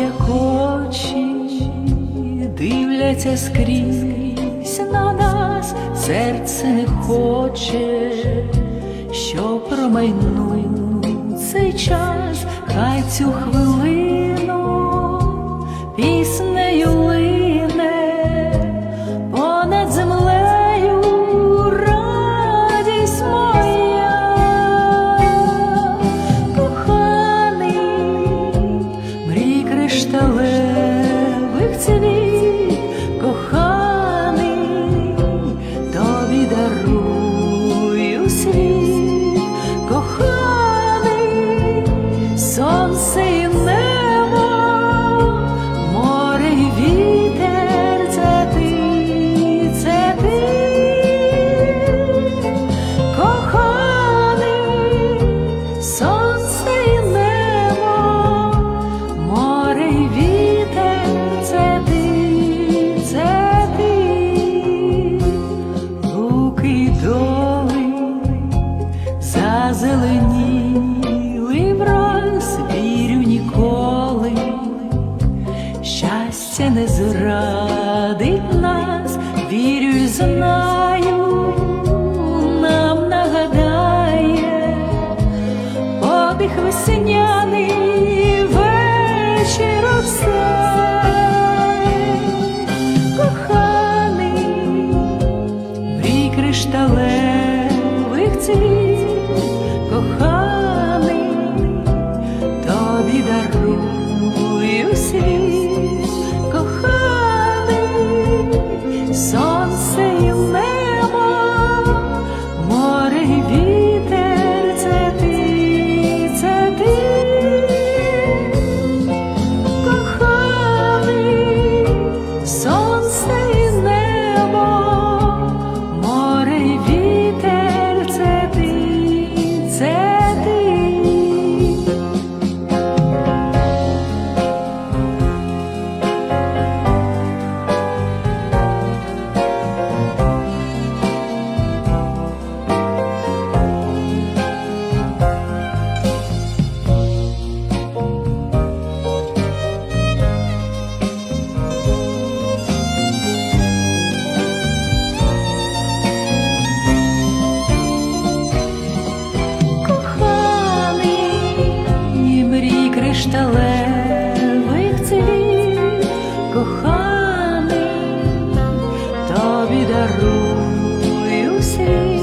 як очі дивляться скрізь на нас, серце не хоче, що промайнув цей час, хай цю хвилину вірю, знаю, нам нагадає подих весняний вечір обстай, коханий мрій кришталевих цвіт, коханий тобі дарую світ. So кришталевих цвіт, коханий тобі дарую світ.